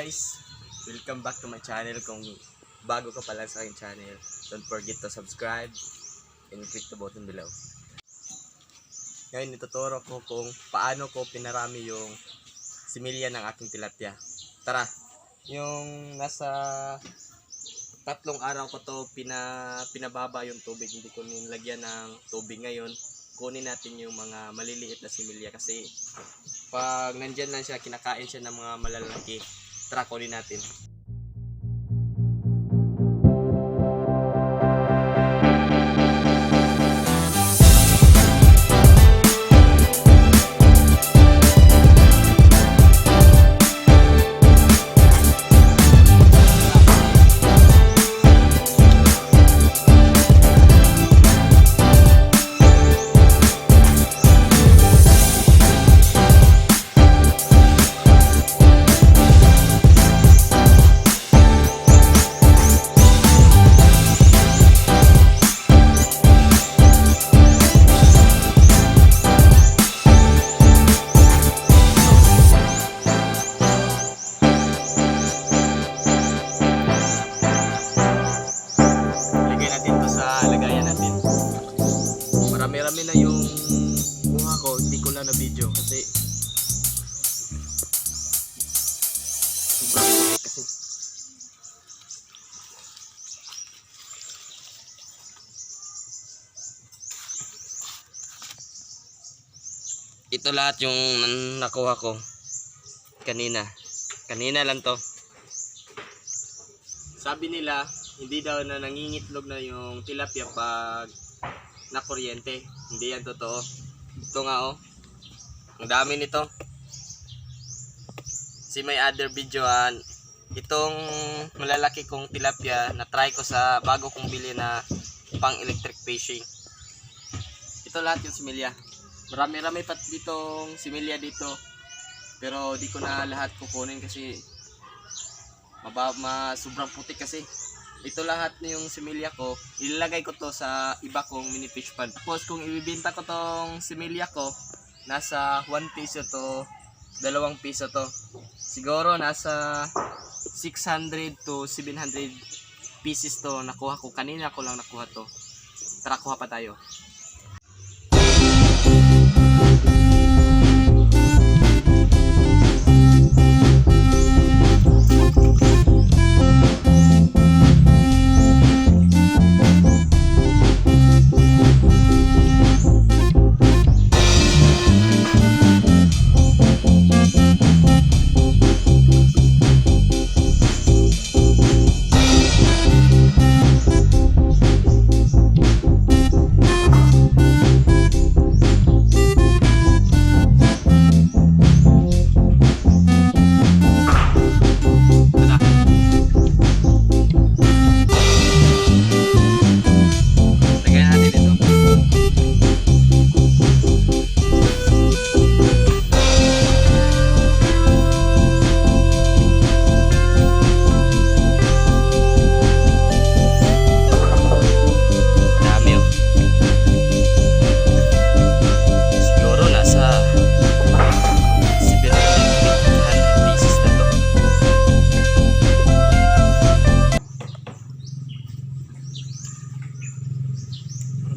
Guys! Welcome back to my channel. Kung bago ka pa lang sa aking channel, don't forget to subscribe and click the button below. Ngayon, ituturo ko kung paano ko pinarami yung similya ng aking tilapia. Tara! Yung nasa tatlong araw ko to pina, pinababa yung tubig. Hindi ko nilagyan ng tubig ngayon. Kunin natin yung mga maliliit na similya kasi pag nandyan lang siya, kinakain siya ng mga malalaki. Tara, kunin natin. Ito lahat yung nakuha ko kanina. Kanina lang to. Sabi nila, hindi daw na nangingitlog na yung tilapia pag nakuryente. Hindi yan totoo. Ito nga oh. Ang dami nito. Si may other video ah, itong malalaki kong tilapia na try ko sa bago kong bili na pang electric fishing. Ito lahat yung similya. Marami-rami pa ditong similya dito. Pero di ko na lahat kukunin kasi maba, ma, sobrang putik kasi. Ito lahat na yung similya ko, ilalagay ko to sa iba kong mini fish pond. Tapos kung ibibenta ko tong similya ko, nasa 1 piso to 2 piso to. Siguro nasa 600 to 700 pieces to nakuha ko. Kanina ko lang nakuha to. Tara, kuha pa tayo.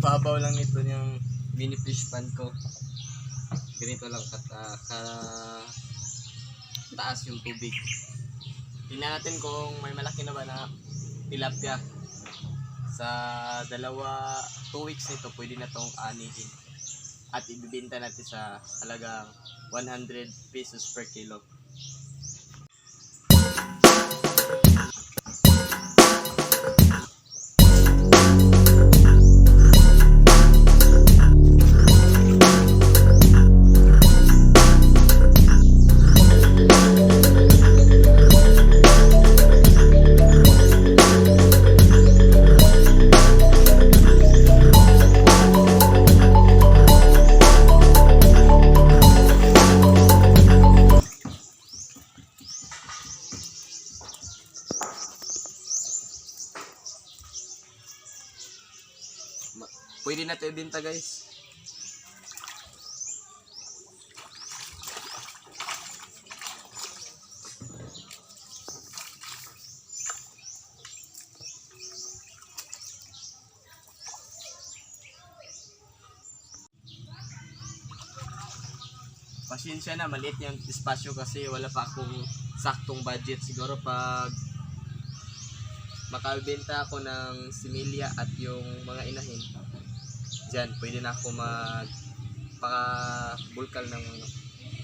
Ang babaw lang ito yung mini fish pan ko. Ganito lang kat ah, ka taas yung tubig. Tingnan natin kung may malaki na ba na tilapia. Sa dalawa, 2 weeks nito, pwede na tong anihin. At ibibenta natin sa halagang 100 pesos per kilo. Pwede na ito ibinta guys. pasensya na, maliit yung espasyo kasi wala pa akong saktong budget. Siguro pag makabenta ako ng similya at yung mga inahin, dyan, pwede na ako mag pakabulkal ng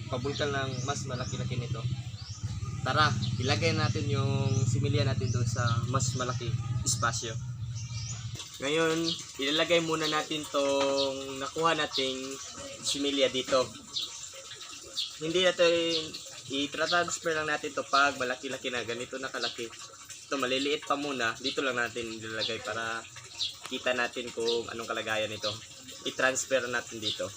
pabulkal ng mas malaki-laki nito. Tara, ilagay natin yung similya natin doon sa mas malaki espasyo. Ngayon, ilalagay muna natin tong nakuha nating similya dito. Hindi natin i-transfer lang natin to pag malaki-laki na ganito na kalaki. Ito maliliit pa muna, dito lang natin ilalagay para kita natin kung anong kalagayan nito. I-transfer natin dito.